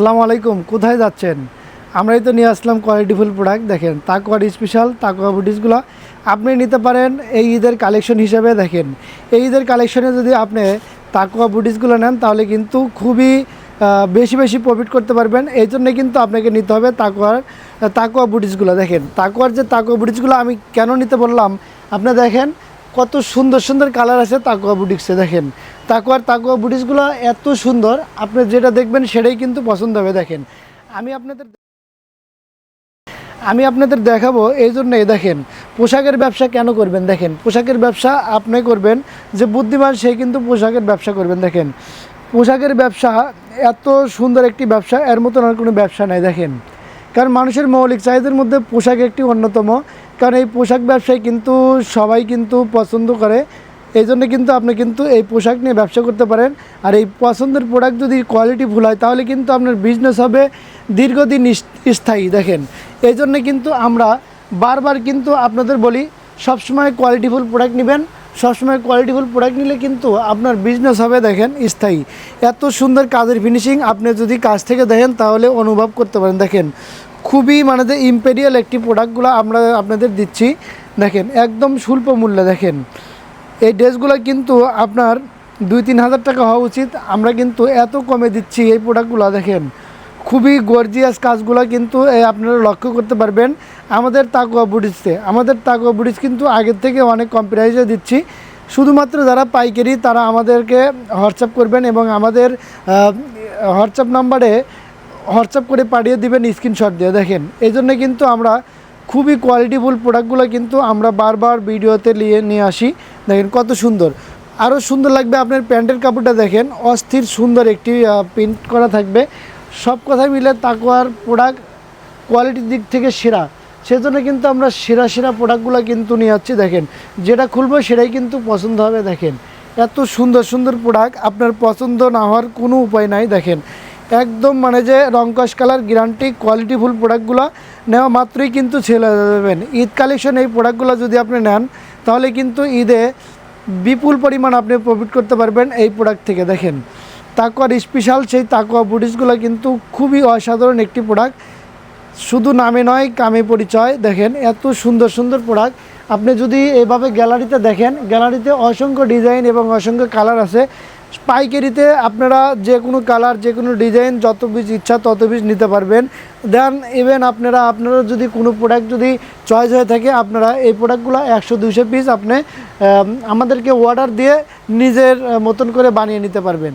আসসালামু আলাইকুম, কোথায় যাচ্ছেন? আমরাই তো নিয়ে আসলাম কোয়ালিটিফুল প্রোডাক্ট দেখেন তাকুয়ার স্পেশাল তাকুয়া বুটিসগুলো আপনি নিতে পারেন এই ঈদের কালেকশন হিসেবে, দেখেন। এই ঈদের কালেকশনে যদি আপনি তাকুয়া বুটিসগুলো নেন, তাহলে কিন্তু খুবই বেশি বেশি প্রফিট করতে পারবেন। এই জন্য কিন্তু আপনাকে নিতে হবে তাকুয়ার, তাকুয়া বুটিসগুলো দেখেন, তাকুয়ার যে তাকুয়া বুটিসগুলো আমি কেন নিতে বললাম? আপনি দেখেন কত সুন্দর সুন্দর কালার আছে তাকুয়া বুটিক্সে দেখেন। তাকুয়ার তাকুয়া বুটিক্সগুলো এত সুন্দর, আপনি যেটা দেখবেন সেটাই কিন্তু পছন্দ হবে, দেখেন। আমি আপনাদের আমি আপনাদের দেখাবো এই জন্য, দেখেন, পোশাকের ব্যবসা কেন করবেন, দেখেন, পোশাকের ব্যবসা আপনি করবেন, যে বুদ্ধিমান সে কিন্তু পোশাকের ব্যবসা করবেন, দেখেন। পোশাকের ব্যবসা, এত সুন্দর একটি ব্যবসা, এর মতন আর কোনো ব্যবসা নাই, দেখেন। কারণ মানুষের মৌলিক চাহিদার মধ্যে পোশাক একটি অন্যতম কারণ এই পোশাক ব্যবসায় কিন্তু সবাই কিন্তু পছন্দ করে। এই জন্য কিন্তু আপনি কিন্তু এই পোশাক নিয়ে ব্যবসা করতে পারেন। আর এই পছন্দের প্রোডাক্ট যদি কোয়ালিটি ভুল হয়, তাহলে কিন্তু আপনার বিজনেস হবে দীর্ঘদিন স্থায়ী, দেখেন। এই জন্য কিন্তু আমরা বারবার কিন্তু আপনাদের বলি, সবসময় কোয়ালিটিফুল প্রোডাক্ট নেবেন। সবসময় কোয়ালিটিফুল প্রোডাক্ট নিলে কিন্তু আপনার বিজনেস হবে, দেখেন, স্থায়ী। এত সুন্দর কাজের ফিনিশিং আপনি যদি কাজ থেকে দেখেন, তাহলে অনুভব করতে পারেন, দেখেন। খুবই মানে যে ইম্পেরিয়াল একটি প্রোডাক্টগুলো আমরা আপনাদের দিচ্ছি। দেখেন, একদম স্বল্প মূল্যে, দেখেন। এই ড্রেসগুলো কিন্তু আপনার দুই তিন হাজার টাকা হওয়া উচিত। আমরা কিন্তু এত কমে দিচ্ছি এই প্রোডাক্টগুলো দেখেন। খুবই গর্জিয়াস কাজগুলো কিন্তু আপনারা লক্ষ্য করতে পারবেন। আমাদের তাকুয়া বুটিসতে আমাদের তাকুয়া বুটিস কিন্তু আগের থেকে অনেক কম প্রাইসে দিচ্ছি। শুধুমাত্র যারা পাইকারি, তারা আমাদেরকে হোয়াটসঅ্যাপ করবেন এবং আমাদের হোয়াটসঅ্যাপ নাম্বারে হোয়াটসঅ্যাপ করে পাঠিয়ে দিবেন স্ক্রিনশট দিয়ে। দেখেন এই জন্য কিন্তু আমরা খুবই কোয়ালিটিফুল প্রোডাক্টগুলো কিন্তু আমরা বারবার ভিডিওতে নিয়ে নিয়ে আসি। দেখেন কত সুন্দর। আরও সুন্দর লাগবে আপনার প্যান্টের কাপড়টা দেখেন। অস্থির সুন্দর একটি প্রিন্ট করা থাকবে। সব কথা মিলে তাকুয়ার প্রোডাক্ট কোয়ালিটির দিক থেকে সেরা। সেজন্য কিন্তু আমরা সেরা সেরা প্রোডাক্টগুলো কিন্তু নিয়ে যাচ্ছি দেখেন। যেটা খুলবো সেটাই কিন্তু পছন্দ হবে, দেখেন। এত সুন্দর সুন্দর প্রোডাক্ট আপনার পছন্দ না হওয়ার কোনো উপায় নাই, দেখেন। একদম মানে যে রংকশ কালার গ্যারান্টি কোয়ালিটিফুল প্রোডাক্টগুলো নেওয়া মাত্রই কিন্তু ছেলে দেবেন ঈদ কালেকশন এই প্রোডাক্টগুলো যদি আপনি নেন, তাহলে কিন্তু ঈদে বিপুল পরিমাণ আপনি প্রফিট করতে পারবেন এই প্রোডাক্ট থেকে, দেখেন। তাকুয়ার স্পেশাল সেই তাকুয়া বুটিসগুলো কিন্তু খুবই অসাধারণ একটি প্রোডাক্ট শুধু নামে নয়, কামে পরিচয়, দেখেন, এত সুন্দর সুন্দর প্রোডাক্ট আপনি যদি এভাবে গ্যালারিতে দেখেন গ্যালারিতে অসংখ্য ডিজাইন এবং অসংখ্য কালার আছে। পাইকারিতে আপনারা যে কোনো কালার, যে কোনো ডিজাইন, যত বীজ ইচ্ছা তত বীজ নিতে পারবেন। দেন ইভেন আপনারা আপনারা যদি কোনো প্রোডাক্ট যদি চয়েস হয়ে থাকে, আপনারা এই প্রোডাক্টগুলো একশো দুশো পিস আপনি আমাদেরকে অর্ডার দিয়ে নিজের মতন করে বানিয়ে নিতে পারবেন।